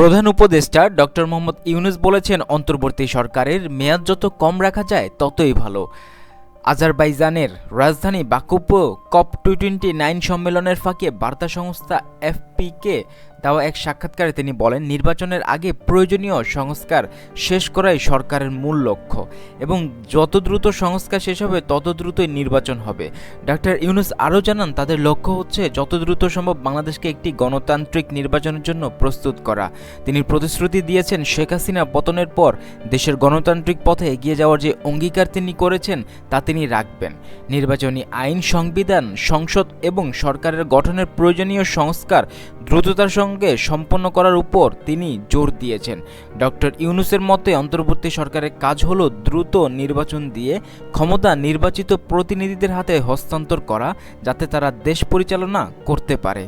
প্রধান উপদেষ্টা ডক্টর মোহাম্মদ ইউনুস বলেছেন, অন্তর্বর্তী সরকারের মেয়াদ যত কম রাখা যায়, ততই ভালো। আজারবাইজানের রাজধানী বাকুপো কপ টু টোয়েন্টি নাইন সম্মেলনের ফাঁকে বার্তা সংস্থা এফপিকে দেওয়া এক সাক্ষাৎকারে তিনি বলেন, নির্বাচনের আগে প্রয়োজনীয় সংস্কার শেষ করাই সরকারের মূল লক্ষ্য এবং যত দ্রুত সংস্কার শেষ হবে, তত দ্রুতই নির্বাচন হবে। ডাক্তার ইউনুস আরও জানান, তাদের লক্ষ্য হচ্ছে যত দ্রুত সম্ভব বাংলাদেশকে একটি গণতান্ত্রিক নির্বাচনের জন্য প্রস্তুত করা। তিনি প্রতিশ্রুতি দিয়েছেন, শেখ হাসিনা পতনের পর দেশের গণতান্ত্রিক পথে এগিয়ে যাওয়ার যে অঙ্গীকার তিনি করেছেন, তা তিনি রাখবেন। নির্বাচনী আইন, সংবিধান, সংসদ এবং সরকারের গঠনের প্রয়োজনীয় সংস্কার দ্রুততার সঙ্গে সম্পন্ন করার উপর তিনি জোর দিয়েছেন। ডক্টর ইউনুসের মতে, অন্তর্বর্তী সরকারের কাজ হলো দ্রুত নির্বাচন দিয়ে ক্ষমতা নির্বাচিত প্রতিনিধিদের হাতে হস্তান্তর করা, যাতে তারা দেশ পরিচালনা করতে পারে।